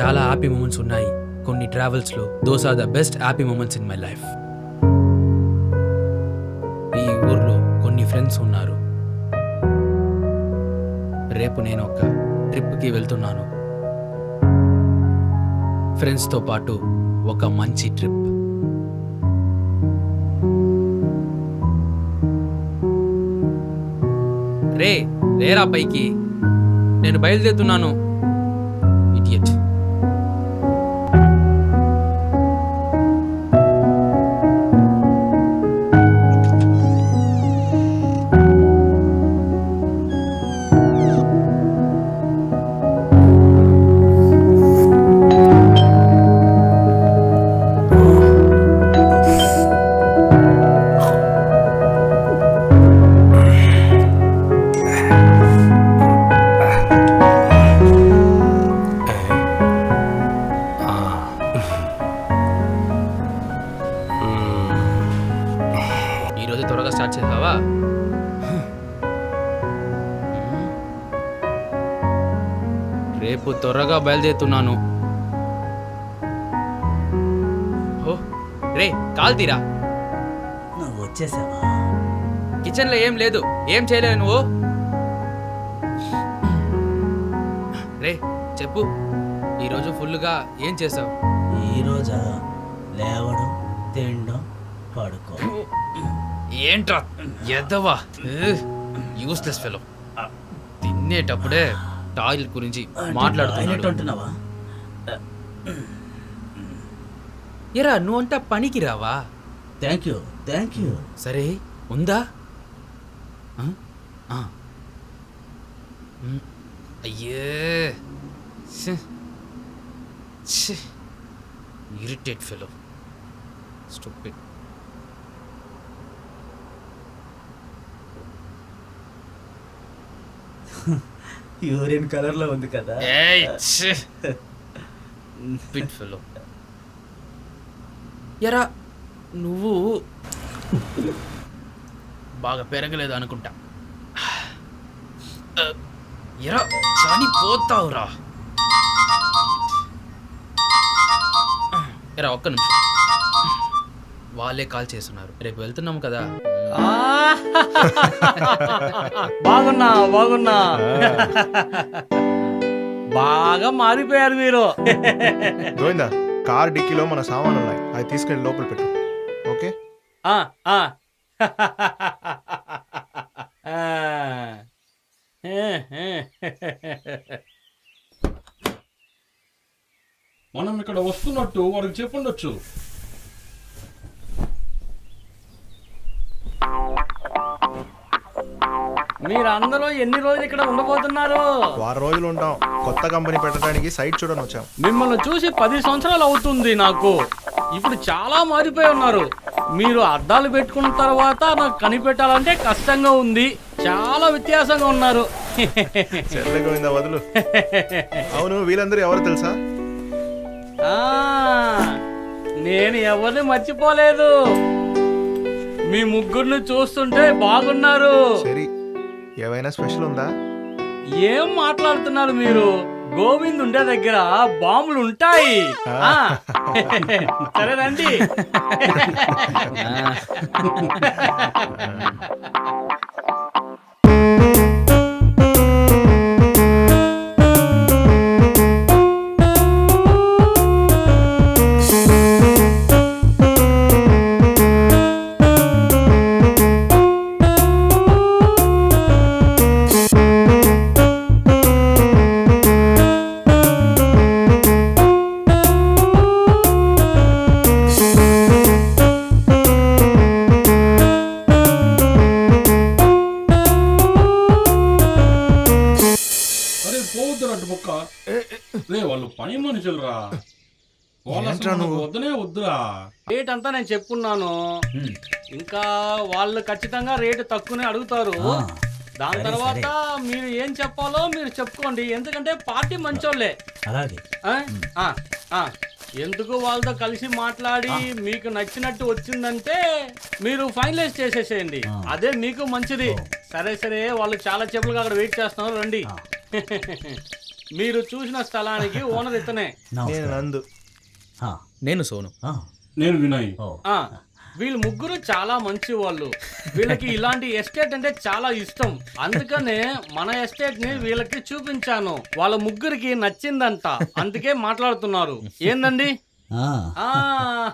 చాలా happy moments ఉన్నాయి. కొన్ని ట్రావెల్స్లో those are the best happy moments in my life ఈ ఊర్లో కొన్ని ఫ్రెండ్స్ ఉన్నారు. రేపు నేను ఒక ట్రిప్కి వెళ్తున్నాను. ఫ్రెండ్స్తో పాటు ఒక మంచి ట్రిప్ రే రేరా పైకి. నేను బయలుదేరుతున్నాను. బయలుదేరుతున్నాను ఓ రే కాల్ తీరా. నువ్వు వచ్చేసావా? కిచెన్లో ఏం లేదు ఏం చేయలేవు నువ్వు? రే చెప్పు ఈరోజు ఫుల్గా ఏం చేసావు? ఈరోజా లేవడం తినడం పడుకో. ఏంట్రా ఎద్దవా యూస్లెస్ ఫెలో తినేటప్పుడే టాయిలెట్ గురించి మాట్లాడుతున్నాడు. ఎరా నువ్వంట పనికి రావా? థ్యాంక్ యూ థ్యాంక్ యూ సరే ఉందా. అయ్యే. ఇరిటేట్ ఫెలో స్టూపిడ్ యూరిన్ కలర్లో ఉంది కదా. ఏయ్ ఎరా నువ్వు బాగా పెరగలేదు అనుకుంటా. ఎరా చనిపోతావురా ఎరా ఒక్క నిమిషం. వాళ్ళే కాల్ చేస్తున్నారు. రేపు వెళ్తున్నాము కదా. బాగున్నా బాగున్నా. బాగా మారిపోయారు మీరు. గోవిందా కార్ డిక్కీలో మన సామాన్లు ఉన్నాయి. అవి తీసుకెళ్ళి లోపల పెట్టు. ఓకే? ఆ, ఆ. ఆ. మనం ఇక్కడ వస్తున్నట్టు వాడికి చెప్పుండొచ్చు మీరందరూ ఎన్ని రోజులు ఇక్కడ ఉండబోతున్నారు? వారం రోజులు ఉంటాం. కొత్త కంపెనీ పెట్టడానికి సైట్ చూడని వచ్చాం. మిమ్మల్ని చూసి పది సంవత్సరాలు అవుతుంది నాకు. ఇప్పుడు చాలా మారిపోయి ఉన్నారు. మీరు అద్దాలు పెట్టుకున్న తర్వాత నాకు కనిపెట్టాలంటే కష్టంగా ఉంది. చాలా వ్యత్యాసంగా ఉన్నారు. వదులు? అవును వీళ్ళందరూ ఎవరు తెలుసా? నేను ఎవరిని మర్చిపోలేదు. మీ ముగ్గురిని చూస్తుంటే బాగున్నారు. సరే ఏవైనా స్పెషల్ ఉందా? ఏం మాట్లాడుతున్నారు మీరు? గోవింద్ ఉండే దగ్గర బాంబులు ఉంటాయి ఆ, సరే రండి. అంతా నేను చెప్పున్నాను. ఇంకా వాళ్ళు ఖచ్చితంగా రేటు తక్కువనే అడుగుతారు. దాని తర్వాత మీరు ఏం చెప్పాలో మీరు చెప్పుకోండి. ఎందుకంటే పార్టీ మంచోళ్ళే. అలాగే. ఆ? ఆ, ఆ. ఎందుకు వాళ్ళతో కలిసి మాట్లాడి మీకు నచ్చినట్టు వచ్చిందంటే మీరు ఫైనలైజ్ చేసేసేయండి. అదే మీకు మంచిది. సరే సరే. వాళ్ళు చాలా చెప్పులుగా అక్కడ వెయిట్ చేస్తున్నారు. రండి. మీరు చూసిన స్థలానికి ఓనర్ ఇతనే. నేను నందు. ఆ, నేను సోను. ఆ, నేను వినయ్. ఆ వీళ్ళు ముగ్గురు చాలా మంచి వాళ్ళు వీళ్ళకి ఇలాంటి ఎస్టేట్ అంటే చాలా ఇష్టం. అందుకనే మన ఎస్టేట్ని వీళ్ళకి చూపించాను. వాళ్ళ ముగ్గురికి నచ్చిందంట. అందుకే మాట్లాడుతున్నారు. ఏందండి? ఆ, ఆ.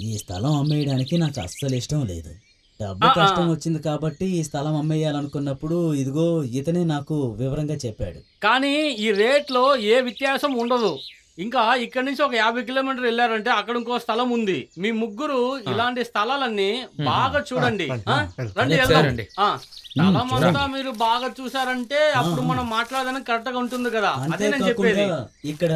ఈ స్థలం అమ్మేయడానికి నాకు అస్సలు ఇష్టం లేదు. డబ్బు ఆ, ఆ. కష్టం వచ్చింది కాబట్టి ఈ స్థలం అమ్మేయాలనుకున్నప్పుడు ఇదిగో ఇతనే నాకు వివరంగా చెప్పాడు. కానీ ఈ రేట్లో ఏ వ్యత్యాసం ఉండదు. ఇంకా ఇక్కడి నుంచి ఒక యాభై కిలోమీటర్ వెళ్ళారంటే అక్కడ ఇంకో స్థలం ఉంది. మీ ముగ్గురు ఇలాంటి స్థలాలన్నీ బాగా చూడండి? రండి వెళ్దాం. స్థలం అంతా మీరు బాగా చూసారంటే అప్పుడు మనం మాట్లాడడానికి కరెక్ట్గా ఉంటుంది కదా. అదే నేను చెప్పేది. ఇక్కడ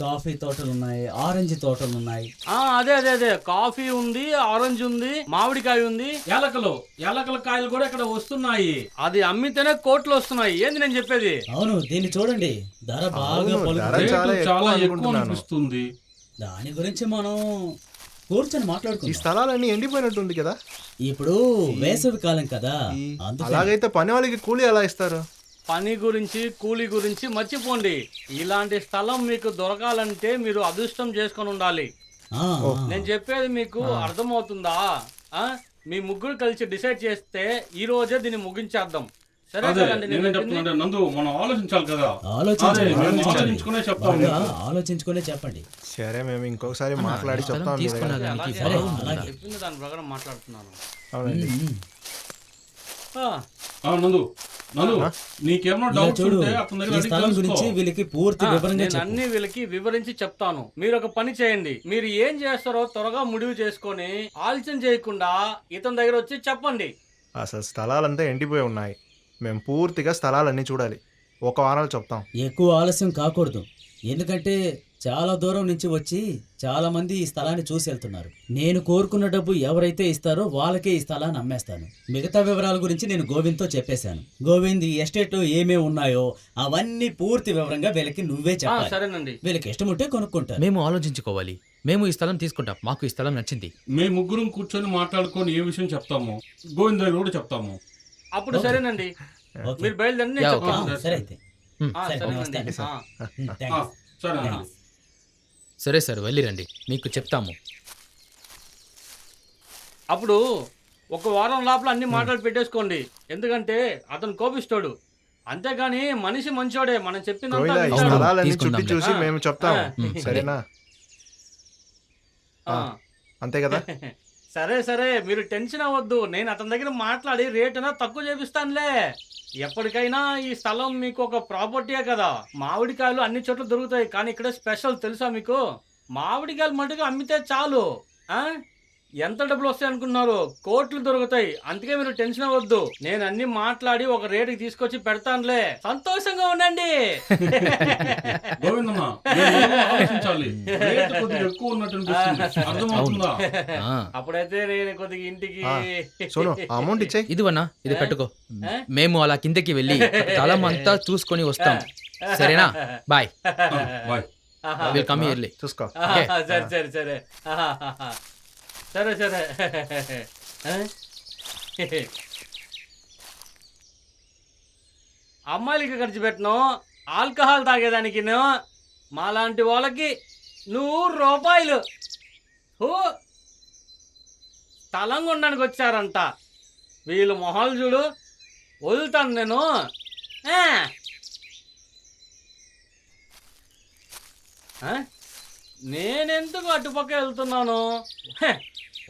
కాఫీ తోటలు ఉన్నాయి ఆరెంజ్ తోటలు ఉన్నాయి. ఆ అదే అదే అదే. కాఫీ ఉంది ఆరెంజ్ ఉంది మామిడికాయ ఉంది. ఏలకలు ఏలకల కాయలు కూడా ఇక్కడ వస్తున్నాయి. అది అమ్మితేనే కోట్లు వస్తున్నాయి. ఏంది నేను చెప్పేది? అవును దీన్ని చూడండి. ధర బాగా పలుకుతుంది. రేటు చాలా ఎక్కువ చాలా ఎక్కువ అనుకుంటున్నాను. అనిపిస్తుంది. దాని గురించి మనం కూర్చొని ఈ మాట్లాడుకుందాం స్థలాలన్నీ ఎండిపోయినట్టుంది కదా. ఇప్పుడు వేసవి కాలం కదా. ఈ- అలాగైతే పని వాళ్ళకి కూలీ ఎలా ఇస్తారు? పని గురించి కూలి గురించి మర్చిపోండి. ఇలాంటి స్థలం మీకు దొరకాలంటే మీరు అదృష్టం చేసుకొని ఉండాలి. నేను చెప్పేది మీకు అర్థమవుతుందా? ఆ? మీ ముగ్గురు కలిసి డిసైడ్ చేస్తే ఈ రోజే దీన్ని ముగించేద్దాం. సరే కదండి నందు మనం ఆలోచించాలి కదా. ఆలోచించుకునే చెప్తాం. ఆలోచించుకునే చెప్పండి. సరే మేము ఇంకొకసారి మాట్లాడి చెప్తాం చెప్పింది దాని ప్రకారం మాట్లాడుతున్నాను. నందు చూడు ఈ స్థలం గురించి. వీళ్ళకి పూర్తి చెప్పు. అన్ని వీళ్ళకి వివరించి చెప్తాను. మీరు ఒక పని చేయండి. మీరు ఏం చేస్తారో త్వరగా ముడివి చేసుకొని ఆలోచన చేయకుండా ఇతని దగ్గర వచ్చి చెప్పండి. అసలు స్థలాలంతా ఎండిపోయి ఉన్నాయి. మేము పూర్తిగా స్థలాలన్నీ చూడాలి. ఒక వారాలు చెప్తాం. ఎక్కువ ఆలస్యం కాకూడదు. ఎందుకంటే చాలా దూరం నుంచి వచ్చి చాలా మంది ఈ స్థలాన్ని చూసి వెళ్తున్నారు. నేను కోరుకున్న డబ్బు ఎవరైతే ఇస్తారో వాళ్ళకే ఈ స్థలాన్ని అమ్మేస్తాను. మిగతా వివరాల గురించి నేను గోవింద్తో చెప్పేశాను. గోవింద్ ఈ ఎస్టేట్ ఏమేమి ఉన్నాయో అవన్నీ పూర్తి వివరంగా వీళ్ళకి నువ్వే చెప్పాలి. సరేనండి. వీళ్ళకి ఇష్టం ఉంటే కొనుక్కుంటారు. మేము ఆలోచించుకోవాలి. మేము ఈ స్థలం తీసుకుంటాం. మాకు ఈ స్థలం నచ్చింది. మేము ముగ్గురం కూర్చొని మాట్లాడుకొని ఏ విషయం చెప్తాము? గోవింద కూడా చెప్తాము. అప్పుడు సరేనండి. మీరు బయలుదేరి నేను యా, ఆ, చెప్తాను. సరే అయితే. సరే, థాంక్స్. సరే. సరే సార్ వెళ్ళిరండి మీకు చెప్తాము అప్పుడు ఒక వారం లోపల అన్ని మాటలు పెట్టేసుకోండి ఎందుకంటే అతను కోపిస్తాడు అంతేగాని మనిషి మంచోడే మనం చెప్పిందంతా వింటాడు. స్థలాలన్నీ. చుట్టి చూసి. మేము చెప్తాము. సరేనా ఆ. అంతే కదా సరే సరే మీరు టెన్షన్ అవ్వద్దు. నేను అతని దగ్గర మాట్లాడి రేట్ అయినా తక్కువ చేపిస్తానులే. ఎప్పటికైనా ఈ స్థలం మీకు ఒక ప్రాపర్టీయే కదా. మామిడికాయలు అన్ని చోట్ల దొరుకుతాయి. కానీ ఇక్కడ స్పెషల్ తెలుసా మీకు? మామిడికాయలు మటుకు అమ్మితే చాలు. ఎంత డబ్బులు వస్తాయి అనుకున్నారు కోట్లు దొరుకుతాయి. అందుకే మీరు టెన్షన్ అవ్వద్దు. నేను అన్ని మాట్లాడి ఒక రేటుకి తీసుకొచ్చి పెడతానులే. సంతోషంగా ఉండండి. గోవిందమ్మ రేటు ఎక్కువ ఉన్నట్టు అర్థమవుతుందా? అప్పుడైతే నేను కొద్దిగా ఇంటికి సోను అమౌంట్ ఇచ్చేయి. ఇదివన్నా ఇది పెట్టుకో? మేము అలా కిందకి వెళ్ళి స్థలం అంతా చూసుకొని వస్తాం. సరేనా? Bye. Bye. Will come early చూసుకో. సరే సరే సరే. సరే సరే. అమ్మాయిలకి ఖర్చు పెట్టను ఆల్కహాల్ తాగేదానికి మాలాంటి వాళ్ళకి నూరు రూపాయలు. హూ! తలంగుండానికి వచ్చారంట. వీళ్ళు మొహాలు చూడు వదులుతాను నేను నేనెందుకు అటుపక్క వెళ్తున్నాను?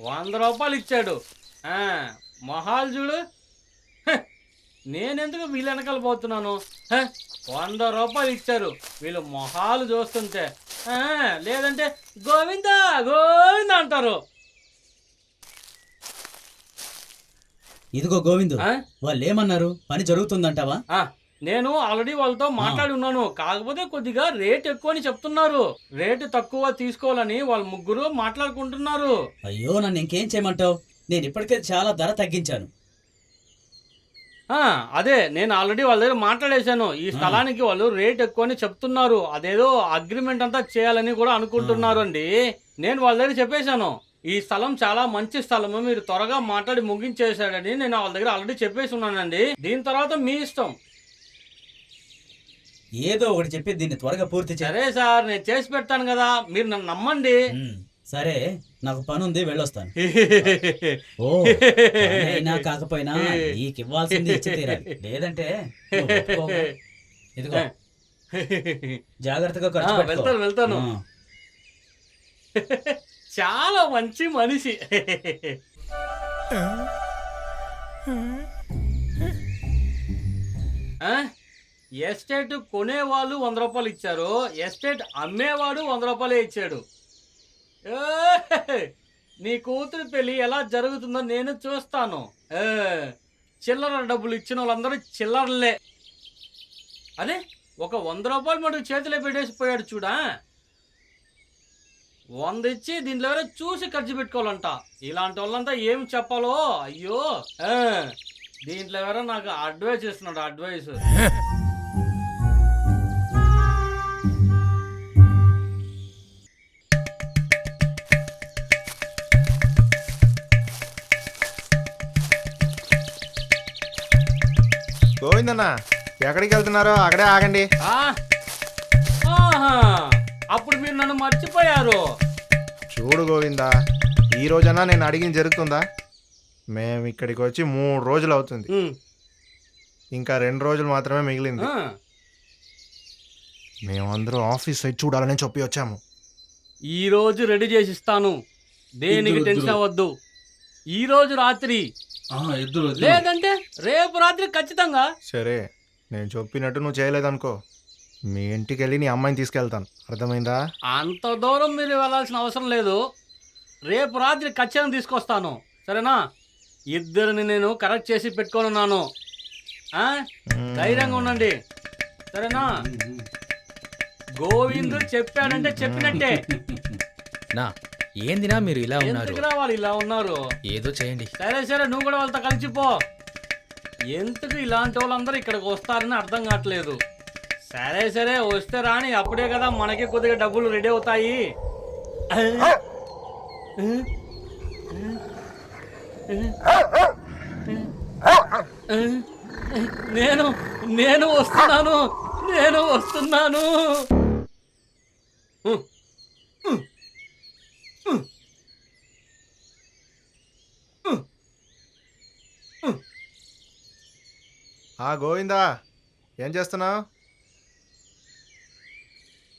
వంద రూపాయలు ఇచ్చాడు. మొహాలు చూడు. నేనెందుకు వీళ్ళ వెనకాల పోతున్నాను? వంద రూపాయలు ఇచ్చారు. వీళ్ళు మొహాలు చూస్తుంటే లేదంటే గోవిందా గోవింద అంటారు. ఇదిగో గోవిందు? వాళ్ళు ఏమన్నారు పని జరుగుతుందంటావా? నేను ఆల్రెడీ వాళ్ళతో మాట్లాడి ఉన్నాను. కాకపోతే కొద్దిగా రేట్ ఎక్కువ అని చెప్తున్నారు. రేటు తక్కువ తీసుకోవాలని వాళ్ళ ముగ్గురు మాట్లాడుకుంటున్నారు. అయ్యో నన్ను ఇంకేం చేయమంటావు? నేను ఇప్పటికే చాలా ధర తగ్గించాను. అదే నేను ఆల్రెడీ వాళ్ళ దగ్గర మాట్లాడేశాను. ఈ స్థలానికి వాళ్ళు రేట్ ఎక్కువ అని చెప్తున్నారు. అదేదో అగ్రిమెంట్ అంతా చేయాలని కూడా అనుకుంటున్నారు అండి నేను వాళ్ళ దగ్గర చెప్పేశాను. ఈ స్థలం చాలా మంచి స్థలము. మీరు త్వరగా మాట్లాడి ముగించేశాడని నేను వాళ్ళ దగ్గర ఆల్రెడీ చెప్పేసి ఉన్నానండి. దీని తర్వాత మీ ఇష్టం. ఏదో ఒకటి చెప్పి దీన్ని త్వరగా పూర్తి చేయ సరే సార్ నేను చేసి పెడతాను కదా మీరు నన్ను నమ్మండి సరే నాకు పని ఉంది వెళ్ళొస్తాను ఓ అయినా కాకపోయినా నీకు ఇవ్వాల్సింది ఇచ్చి తీరాలి లేదంటే నువ్వు. ఇదిగో జాగ్రత్తగా ఖర్చు ఆ, పెట్టుకో. వెళ్తాను, వెళ్తాను. ఆ. చాలా మంచి మనిషి ఆ? ఎస్టేట్ కొనేవాళ్ళు వంద రూపాయలు ఇచ్చారు. ఎస్టేట్ అమ్మేవాడు వంద రూపాయలే ఇచ్చాడు. నీ కూతురు పెళ్ళి ఎలా జరుగుతుందో నేను చూస్తాను. చిల్లర డబ్బులు ఇచ్చిన వాళ్ళందరూ చిల్లరలే. అదే ఒక వంద రూపాయలు మటుకు చేతిలో పెట్టేసి పోయాడు చూడా. వంద ఇచ్చి దీంట్లో ఎవరో చూసి ఖర్చు పెట్టుకోవాలంట. ఇలాంటి వాళ్ళంతా ఏం చెప్పాలో? అయ్యో దీంట్లో ఎవరో నాకు అడ్వైస్ ఇస్తున్నాడు అడ్వైస్ గోవిందన్న ఎక్కడికి వెళ్తున్నారో అక్కడే ఆగండి. ఆ? ఆహా, అప్పుడు మీరు నన్ను మర్చిపోయారు. చూడు గోవిందా ఈ రోజన్నా నేను అడిగింది జరుగుతుందా? మేము ఇక్కడికి వచ్చి మూడు రోజులు అవుతుంది. ఉమ్, ఇంకా రెండు రోజులు మాత్రమే మిగిలింది. ఆ, మేమందరూ ఆఫీస్ సైడ్ చూడాలని చెప్పి వచ్చాము. ఈ రోజు రెడీ చేసి ఇస్తాను. దేనికి టెన్షన్. అవ్వద్దు. ఈ రోజు రాత్రి ఇద్దరు. లేదంటే రేపు రాత్రి ఖచ్చితంగా. సరే నేను చెప్పినట్టు నువ్వు చేయలేదనుకో. మీ ఇంటికి వెళ్ళి నీ అమ్మాయిని తీసుకెళ్తాను. అర్థమైందా? అంత దూరం మీరు వెళ్ళాల్సిన అవసరం లేదు. రేపు రాత్రి ఖచ్చితంగా తీసుకొస్తాను. సరేనా? ఇద్దరిని నేను కరెక్ట్ చేసి పెట్టుకొని ఆ? ధైర్యంగా ఉండండి. సరేనా? గోవిందు చెప్పాడంటే చెప్పినట్టే. నా ఏందినా మీరు ఇలా ఉన్నారు? ఎందుకు రావాలి ఇలా ఉన్నారు? ఏదో చేయండి. సరే సరే నువ్వు కూడా వాళ్ళతో కలిసిపో ఎందుకు ఇలాంటి వాళ్ళందరూ ఇక్కడికి వస్తారని అర్థం కావట్లేదు. సరే సరే వస్తే రాని అప్పుడే కదా మనకి కొద్దిగా డబ్బులు రెడీ అవుతాయి. నేను నేను వస్తున్నాను. నేను వస్తున్నాను. ఆ గోవిందా ఏం చేస్తున్నావు?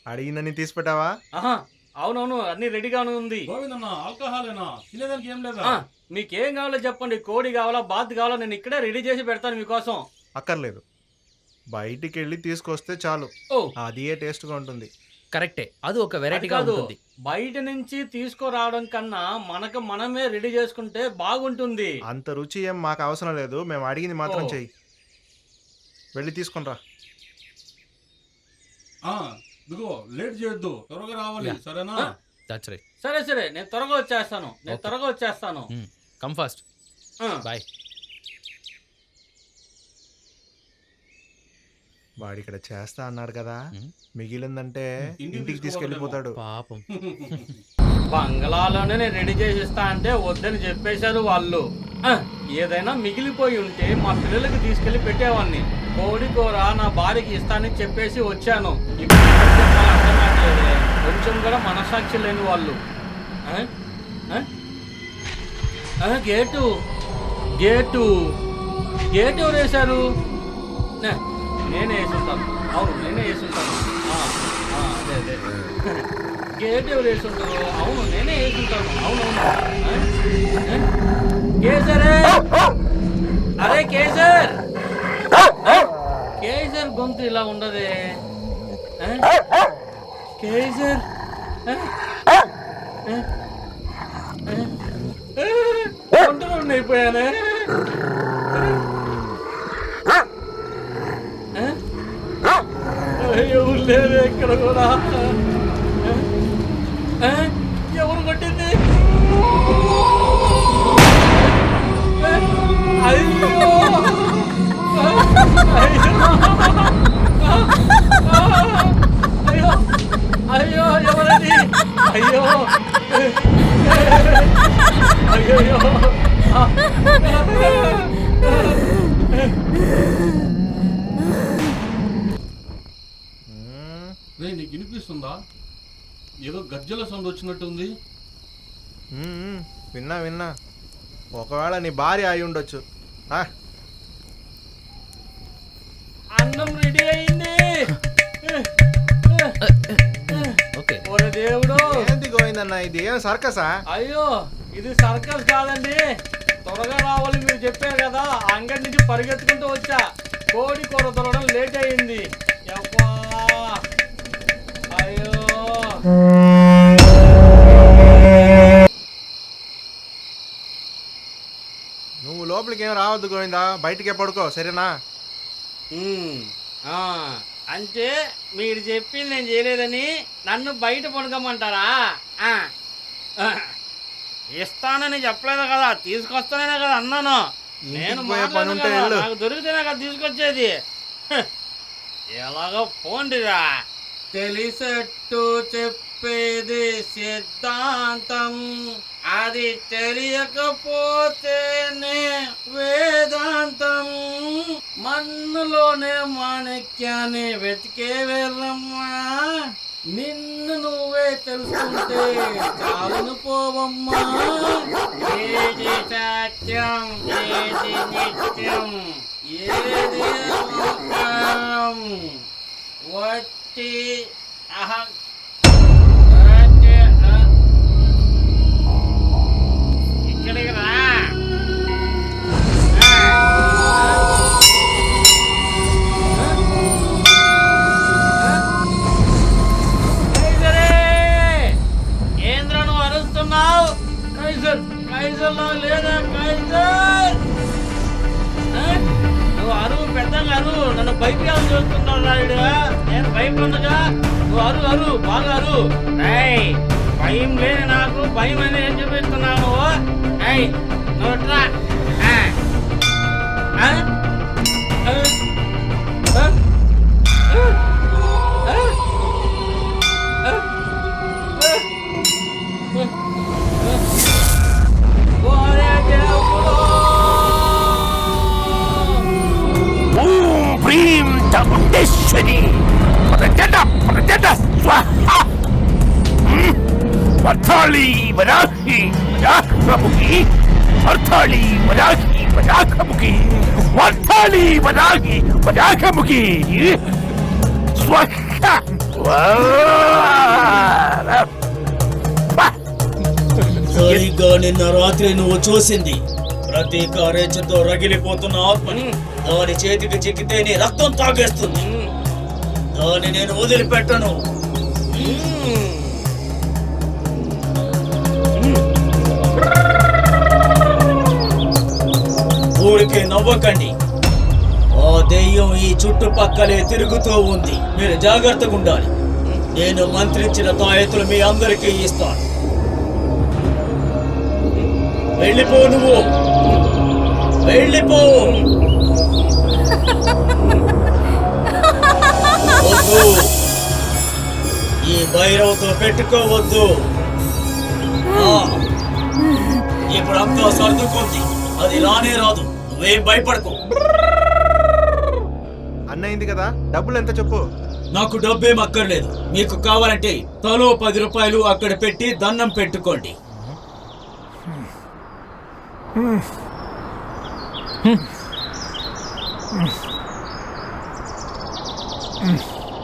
అడిగిందని తీసి పెట్టావా ఆహా అవునవును అన్ని రెడీగానే ఉంది. గోవిందన్న ఆల్కహాలేనా? తినేదానికి ఏం లేదా? ఆ, మీకేం కావాలో చెప్పండి కోడి కావాలా బాత్ కావాలా నేను ఇక్కడే రెడీ చేసి పెడతాను మీకోసం. అక్కర్లేదు. బయటికి వెళ్ళి తీసుకొస్తే చాలు. ఓ. అది ఏ టేస్ట్గా ఉంటుంది. కరెక్టే. అది ఒక వెరైటీగా కాదు ఉంటుంది. బయట నుంచి తీసుకురావడం కన్నా మనకు మనమే రెడీ చేసుకుంటే బాగుంటుంది. అంత రుచి ఏం మాకు అవసరం లేదు. మేము అడిగింది మాత్రం. చెయ్యి. వెళ్ళి తీసుకునిరా. ఆ, ఇదిగో లేట్ చేయొద్దు. త్వరగా రావాలి. సరేనా? ఆ. దట్స్ రైట్ సరే సరే నేను త్వరగా వచ్చేస్తాను. నేను. త్వరగా వచ్చేస్తాను. కమ్ ఫాస్ట్ ఆ, బాయ్ వాడు ఇక్కడ చేస్తా అన్నాడు కదా. మిగిలిందంటే ఇంటికి తీసుకెళ్ళిపోతాడు. పాపం. బంగ్లాలోనే నేను రెడీ చేసి ఇస్తా అంటే వద్దని చెప్పేశారు వాళ్ళు. ఏదైనా మిగిలిపోయి ఉంటే మా పిల్లలకి తీసుకెళ్ళి పెట్టేవాడిని కోడి కూర నా భార్యకి ఇస్తానని చెప్పేసి వచ్చాను. కొంచెం కూడా మనసాక్షి లేని వాళ్ళు. గేటు. గేటు. గేటు ఎవరు వేశారు? నే- నేనే వేసుంటాను అవును నేనే వేసుంటాను ఆ, ఆ, అదే అదే గేట్ ఎవరు వేసుంటారు అవును నేనే వేసుంటాను అవునవును ఆ? ఆ? కేసరే అరే కేసర్ ఆ? కేసర్ గొంతు ఇలా ఉండదే ఆ? కేసర్ ఆ? ఆ? ఆ? ఒంటరి అయిపోయానే ఆ? ఎవరు లేరు ఇక్కడ కూడా ఎవరు కొట్టింది అయ్యో అయ్యో అయ్యో ఎవరది అయ్యో అయ్యో నీకు వినిపిస్తుందా? ఏదో గజ్జల సౌండ్ వచ్చినట్టుంది. విన్నా విన్నా. ఒకవేళ నీ భార్య అయి ఉండొచ్చు. ఆ, అన్నం రెడీ అయింది. ఓకే. ఓరే దేవుడు. ఏంది గోవిందన్న ఇది? ఏం సర్కసా? అయ్యో ఇది సర్కస్ కాదండి. త్వరగా రావాలి మీరు చెప్పారు కదా. అంగడి నుంచి పరిగెత్తుకుంటూ వచ్చా. కోడి కూర దొరకడం లేట్ అయింది. నువ్వు లోపలికి ఏం రావద్దు గోవిందా. బయటికే పడుకో సరేనా? అంటే మీరు చెప్పింది నేను చేయలేదని నన్ను బయట పడుకోమంటారా. ఇస్తానని చెప్పలేదు కదా తీసుకొస్తాననే కదా అన్నాను. నేను. నాకు దొరికితేనే కదా తీసుకొచ్చేది. ఎలాగో పోండిరా తెలిసట్టు చెప్పేది సిద్ధాంతం. అది తెలియకపోతేనే వేదాంతం. మన్నులోనే మాణిక్యాన్ని వెతికే వెళ్ళమ్మా. నిన్ను నువ్వే తెలుసుకుంటే చాలును పోవమ్మా. ఏది సత్యం ఏది నిత్యం ఏది వచ్చి వట్టి అహం వట్టి అహం. ఇక్కడికి రా ఏంద్ర నువ్వు అరుస్తున్నావు కైసర్ నువ్వు గారు నన్ను భయపడాలని చూస్తున్నాడు రాయుడు. నేను భయపడగా నువ్వు అరు అరు బాగా అరు. ఏయ్ భయం లేని నాకు భయం అని ఏం చూపిస్తున్నావు నోట్రా ఏయ్ నువ్వు హ్మ్. వర్తాళి వరాహి వరాహముఖి వర్తాళి వరాహి వరాహముఖి వర్తాళి వరాహి వరాహముఖి స్వాహ సరిగ్గా నిన్న రాత్రి నువ్వు చూసింది. ప్రతి కారేచతో రగిలిపోతున్న ఆత్మని దాని చేతికి చిక్కితే నీ రక్తం తాగేస్తుంది. దాన్ని నేను వదిలిపెట్టను. ఊరికే నవ్వకండి. ఆ దెయ్యం ఈ చుట్టుపక్కలే తిరుగుతూ ఉంది. మీరు జాగ్రత్తగా ఉండాలి. నేను మంత్రించిన తాయెత్తులు మీ అందరికీ ఇస్తాను. వెళ్ళిపో నువ్వు. వెళ్ళిపో. వద్దు ఈ భైరవతో పెట్టుకోవద్దు. ఆ, ఇప్పుడు అంతా సర్దుకుంది అది రానే రాదు. నువ్వేం భయపడకు. అన్నయింది కదా డబ్బులు ఎంత చెప్పు. నాకు డబ్బేం అక్కర్లేదు. మీకు కావాలంటే తలో పది రూపాయలు అక్కడ పెట్టి దండం పెట్టుకోండి.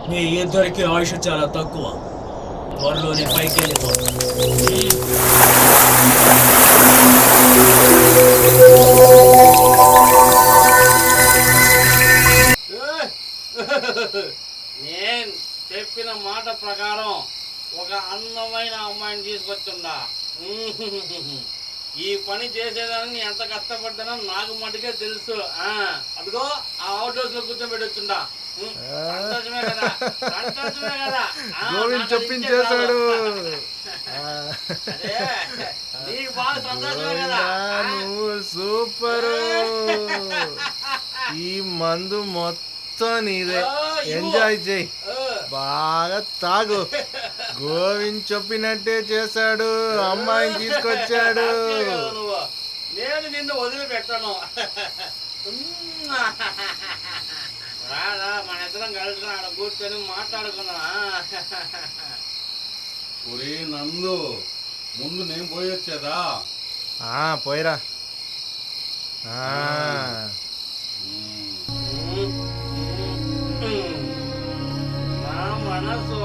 మీ ఇద్దరికి ఆయుష్ చాలా తక్కువ. త్వరలోనే పైకి నేను చెప్పిన మాట ప్రకారం ఒక అందమైన అమ్మాయిని తీసుకొచ్చుందా ఈ పని చేసేదాన్ని ఎంత కష్టపడ్డానో నాకు మటుకే తెలుసు. అదిగో ఆ అవుట్ హౌస్లో కూర్చోబెట్టొచ్చుండా గోవింద్ చెప్పించేశాడు? నువ్వు సూపరు. ఈ మందు మొత్తం నీదే. ఎంజాయ్ చేయి. బాగా తాగు. గోవింద్ చెప్పినట్టే చేశాడు. అమ్మాయిని తీసుకొచ్చాడు. నేను నిన్ను వదిలిపెట్టను. రాదా మన ఇద్దరం కలిసి ఆడ కూర్చొని మాట్లాడుకుందా. ఒరే నందు ముందు నేను పోయొచ్చేదా ఆ, పోయిరా. ఆ, నా మనసు.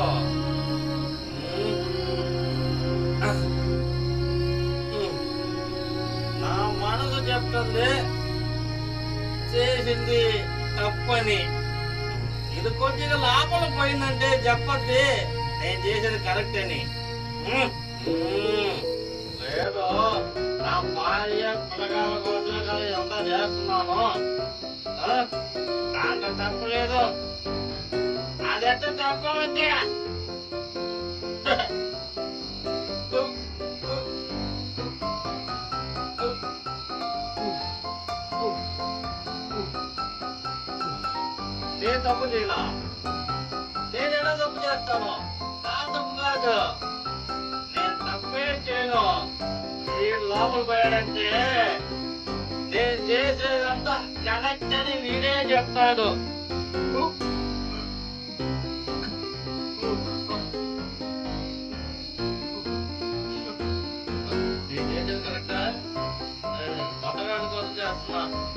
నా మనసు చెప్తుంది చేసింది తప్పని. ఇది కొద్దిగా లోపల పోయిందంటే చెప్పద్ది. నేను చేసేది కరెక్ట్ అని. లేదు. నా భార్య పిల్లగాల కోసం ఎంత చేస్తున్నాను. ఆ? దాంట్లో తప్పలేదు అది ఎట్ట తప్పవద్దే తప్పు చేయలా. నేను ఎలా తప్పు చేస్తాను నా తప్పు కాదు. నేను తప్పే చేయను. వీడు లోపల పోయాడంటే నేను చేసేదంతా కరెక్ట్ అని వీడే చెప్తాడు. నేను చేసేది కరెక్టా? కొత్తగా కోసం చేస్తున్నా.